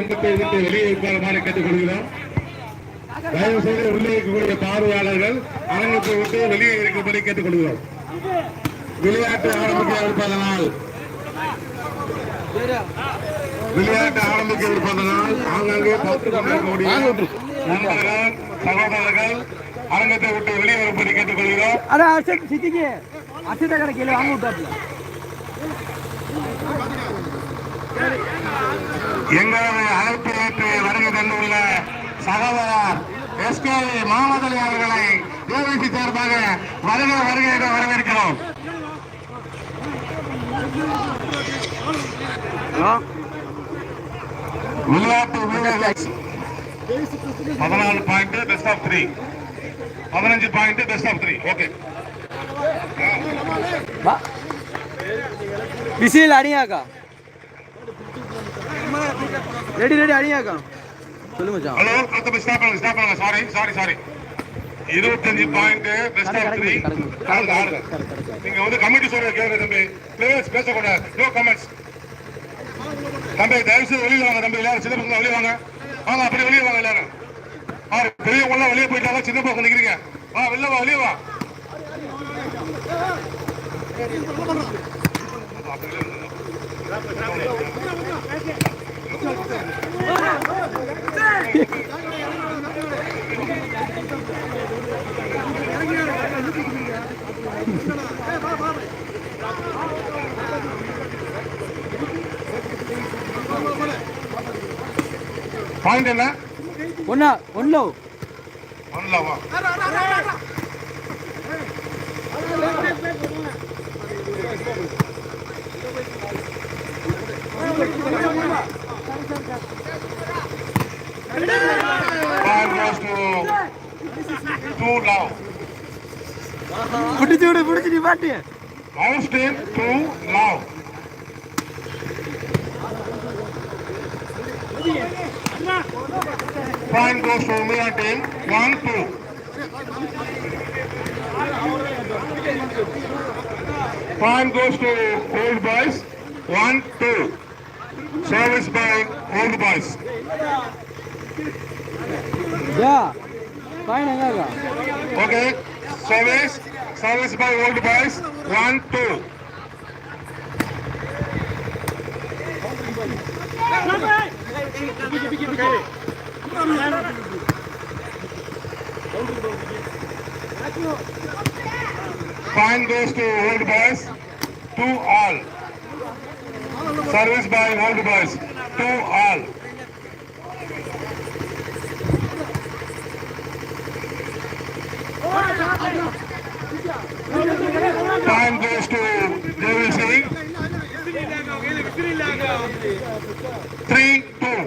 மண்டபத்தை விட்டு வெளியே இருக்குமாறு கேட்டுக்கொள்கிறோம். தயவு செய்து உள்ளே இருக்கக்கூடிய பார்வையாளர்கள் அரங்கத்தை விட்டு வெளியே இருக்கும்படி கேட்டுக்கொள்கிறோம். விளையாட்டு ஆரம்பிக்க இருப்பதனால் விளையாட்டு ஆரம்பிக்க இருப்பதனால் ஆங்காங்கே பார்த்துக் கொண்டிருக்கக்கூடிய நண்பர்கள் சகோதரர்கள் அரங்கத்தை விட்டு வெளியே வரும்படி கேட்டுக்கொள்கிறோம். அட அசத் சித்திக்கு அசத்த கடை வாங்க விட்டாப்ல. எங்களது அழைப்பு ஏற்று வருகை தந்துள்ள சகோதரர் எஸ்கே மாமதலி அவர்களை ஏபிசி சார்பாக வருக வருகை என வரவேற்கிறோம். விளையாட்டு வீரர்கள் பதினாலு பாயிண்ட் பெஸ்ட் ஆஃப் த்ரீ பதினஞ்சு point best of three okay whistle அடியாக்கா ready ready அடியாக்கா சொல்லு மச்சான். ஹலோ அடுத்த ஸ்டாப் பண்ணுங்க ஸ்டாப் பண்ணுங்க. சாரி சாரி சாரி இருபத்தஞ்சு பாயிண்ட் பெஸ்ட் ஆஃப் த்ரீ நீங்க வந்து கமிட்டி சொல்ற கேளுங்க தம்பி. பிளேயர்ஸ் பேசக்கூடாது. நோ கமெண்ட்ஸ் தம்பி தயவு செய்து வெளியில வாங்க தம்பி. எல்லாரும் சின்ன பசங்க வெளியே வாங்க. வாங்க அப்படியே வெளியே வாங்க எல்லாரும். ஆ பெரியவங்க வெளியே போயிட்டாங்க சின்ன பசங்க நிக்கிறீங்க. வா வெளில வா வெளியே வா. பாயிண்ட் என்ன? ஒன்னா ஒன்னோ ஒன்ல வா Point goes to two now. பிடிச்சு விடு பிடிச்சு நீ பாட்டு House team two now. Point goes to Mia team one two. Point goes to old boys one two. Service by all the boys. Yeah. Fine, Angaga. Okay. Service. Service by old boys. One, two. Fine goes to old boys. Two all. Service by old boys two all. Point goes to JVC, three two.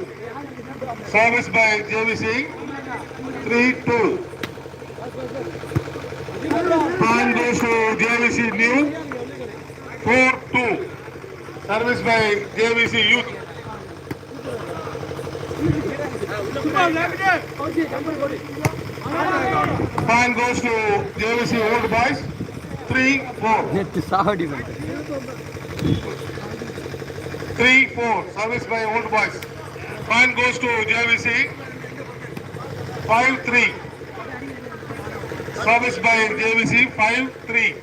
Service by JVC, three two. Point goes to JVC New, four two. Service by JVC Youth. Ball goes to JVC Old Boys. Three, four. Three, four. Service by Old Boys. Ball goes to JVC. Five, three. Service by JVC. Five, three.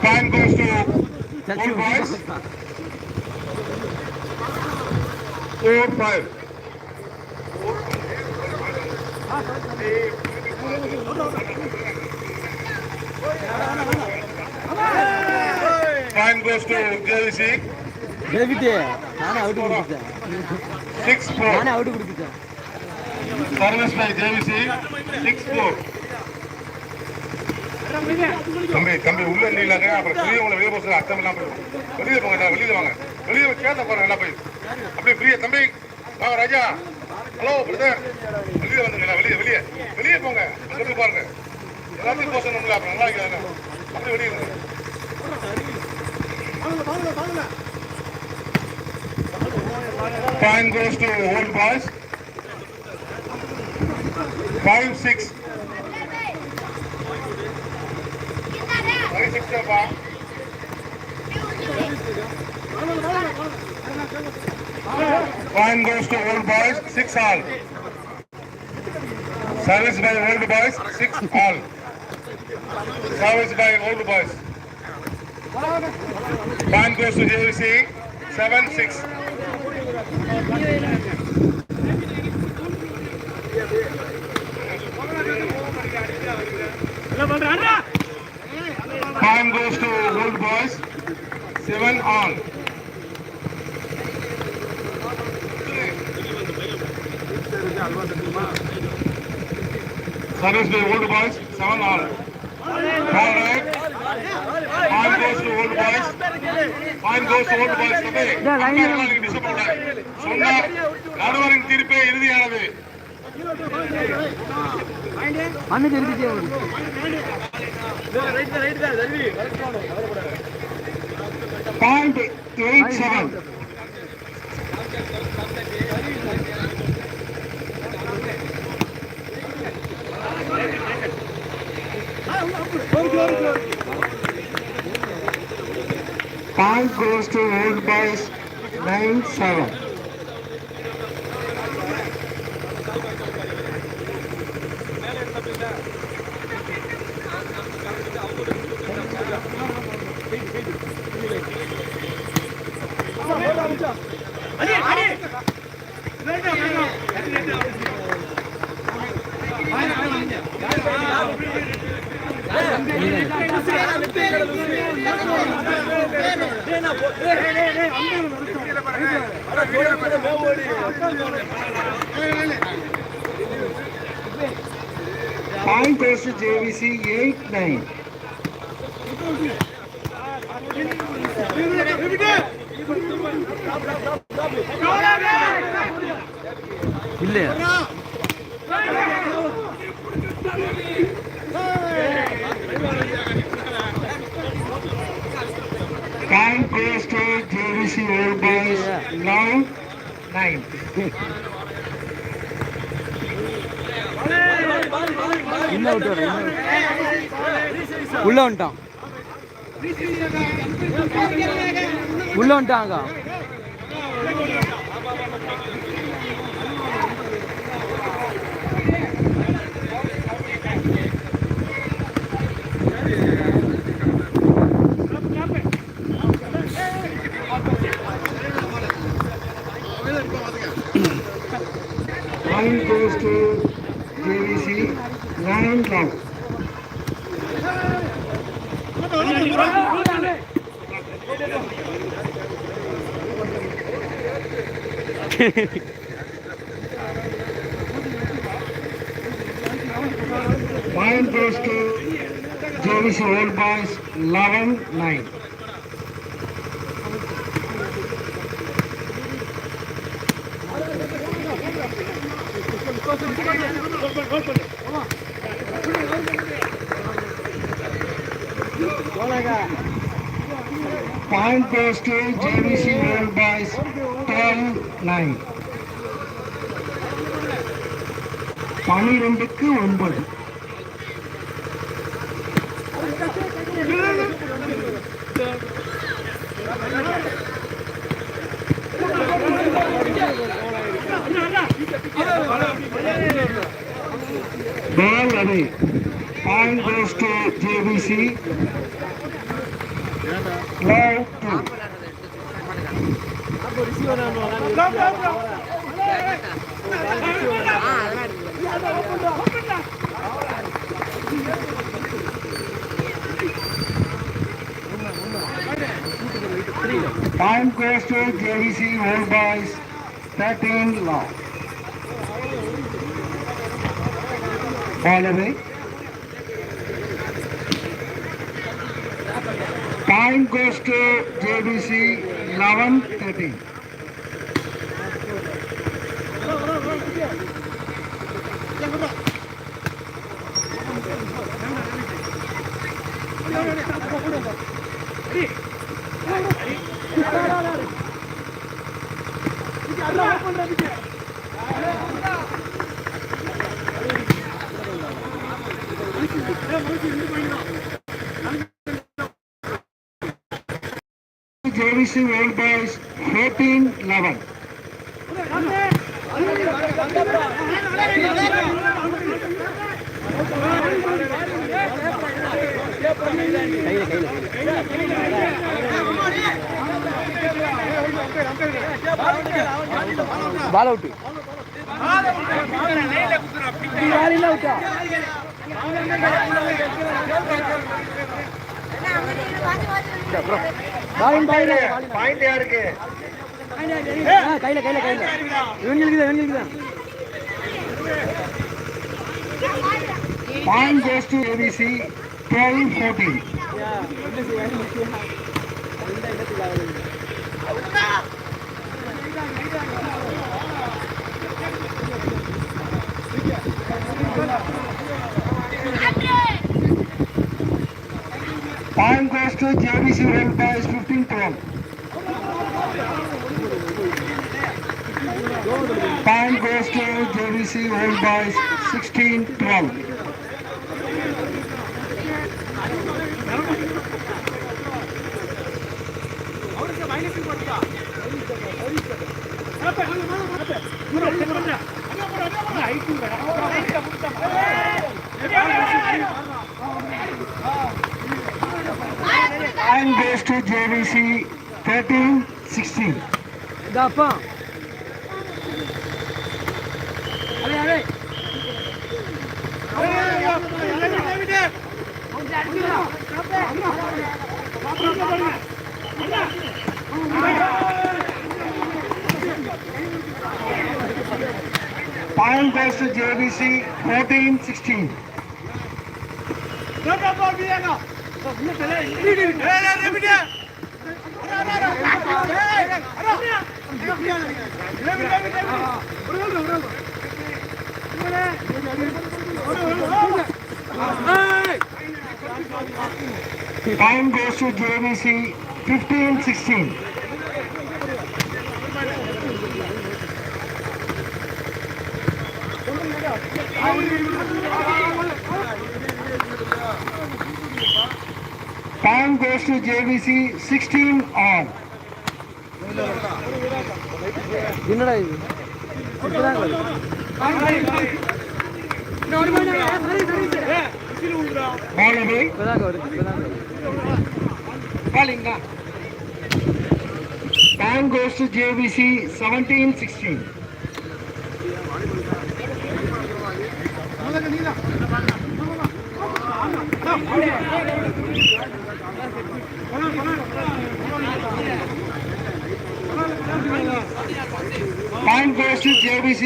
Time goes to Full boys. Four, five. Fine goes to Jerry Singh. ದೇವಿತೆ ನಾನು out ಬಿಡ್ತಿದ್ದೆ six four ನಾನು out ಬಿಡ್ತಿದ್ದೆ service by JVC six four தம்பி தம்பி உள்ள இல்லைங்க அப்புறம் பெரியவங்களை வெளியே போக அர்த்தம் இல்லாம போயிடும். வெளியே போங்க வெளியே வாங்க. வெளியே போய் கேட்ட போறேன் நல்லா போய். அப்படியே ஃப்ரீயா தம்பி. வாங்க ராஜா. Hello brother. வெளியே வந்துங்க வெளியே வெளியே. வெளியே போங்க. அங்க பாருங்க. எல்லாத்தையும் போக சொன்னோம்ல அப்புறம் நல்லா இருக்காங்க அப்படியே வெளியே இருங்க Point goes to old boys. Five six. Five six அப்பா Point goes to old boys, six all. Service by old boys, six all. Service by old boys. Point goes to JVC, seven, six. Point goes to old boys, seven all. Service by old boys, seven all. All right. Point goes to old boys. Point goes to old boys. தம்பி, அம்மா நீங்க disturb பண்ணக்கூடாது. சொன்னா நடுவரின் தீர்ப்பே இறுதியானது அண்ணன் வரும் Point eight seven Point goes to old boys nine seven. Point goes to JVC eight nine. இல்லையா Point goes to JVC old boys nine nine. இன்னும் விட்டு வர உள்ள வந்துட்டான் உள்ள வந்துட்டாங்க Round goes to JVC Round Round. Point goes to James Old Boys 11 9. Open, open, open. Point goes to JVC old boys twelve nine. பனிரெண்டுக்கு ஒன்பது Ball away. Point goes to JVC. Point goes to JVC Old Boys, 13 law. Ball away. Point goes to JVC 11 13. JVC JVC Old Boys 14 11. Ball out ball அவுட்டா point யாருக்கு கையில கையில கையில இவங்களுக்கு தான் இவங்களுக்கு தான் Point goes to JVC 12 14. Point goes to JVC Old Boys 15 12. Point goes to JVC Old Boys 16 12. Point goes to JVC 13 16. Pile goes to JVC 1416. Point goes to JVC 15 16. Point goes to JVC 16 on. என்னடா இது இப்பதான் வருது. Ball away. இப்பதான் வருது இப்பதான் வருது Point goes to JVC 17 16. Point goes to JVC